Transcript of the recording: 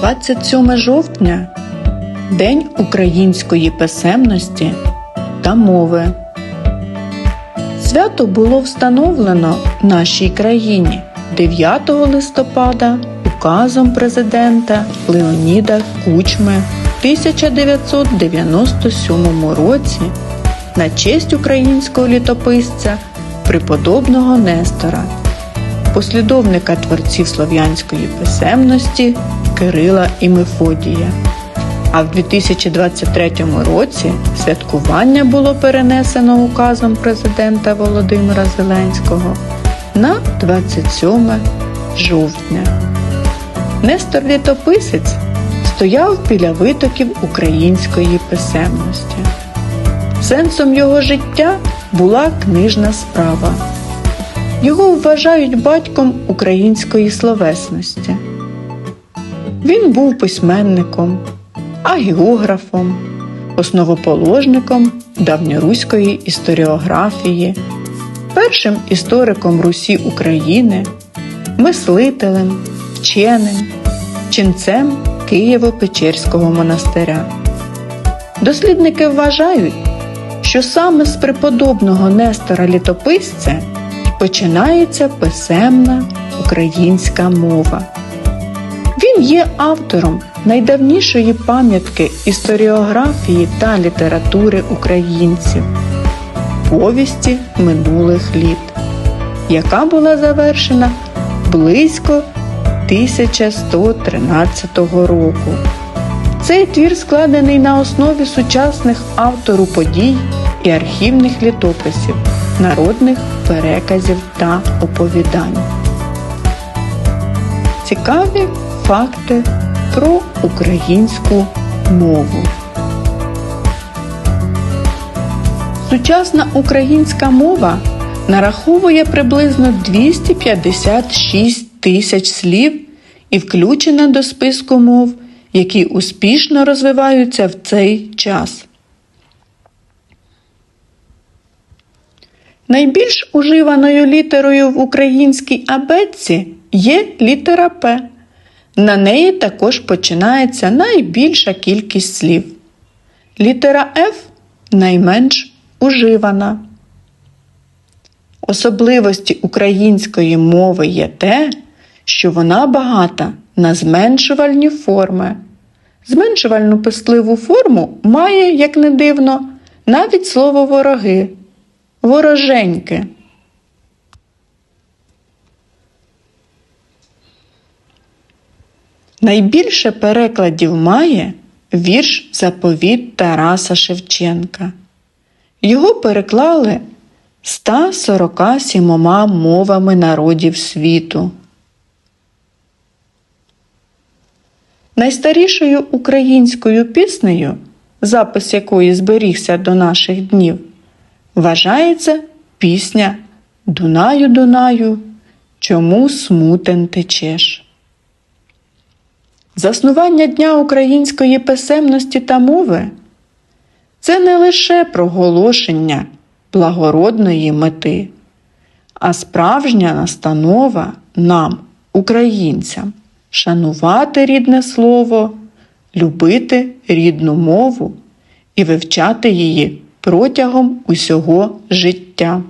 27 жовтня День української писемності та мови. Свято було встановлено в нашій країні 9 листопада указом президента Леоніда Кучми в 1997 році на честь українського літописця преподобного Нестора, послідовника творців слов'янської писемності Кирила і Мефодія. А в 2023 році святкування було перенесено указом президента Володимира Зеленського на 27 жовтня. Нестор Літописець стояв біля витоків української писемності. Сенсом його життя була книжна справа. Його вважають батьком української словесності. Він був письменником, агіографом, основоположником давньоруської історіографії, першим істориком Русі України, мислителем, вченим, ченцем Києво-Печерського монастиря. Дослідники вважають, що саме з преподобного Нестора Літописця починається писемна українська мова. Він є автором найдавнішої пам'ятки історіографії та літератури українців повісті минулих літ, яка була завершена близько 1113 року. Цей твір складений на основі сучасних автору подій і архівних літописів, народних переказів та оповідань. Цікаві факти про українську мову. Сучасна українська мова нараховує приблизно 256 тисяч слів і включена до списку мов, які успішно розвиваються в цей час. Найбільш уживаною літерою в українській абетці є літера П. На неї також починається найбільша кількість слів. Літера Ф найменш уживана. Особливості української мови є те, що вона багата на зменшувальні форми. Зменшувальну писливу форму має, як не дивно, навіть слово вороги вороженьки. Найбільше перекладів має вірш Заповіт Тараса Шевченка. Його переклали 147 мовами народів світу. Найстарішою українською піснею, запис якої зберігся до наших днів, вважається пісня Дунаю, Дунаю, чому смутен течеш. Заснування Дня української писемності та мови це не лише проголошення благородної мети, а справжня настанова нам, українцям, шанувати рідне слово, любити рідну мову і вивчати її протягом усього життя.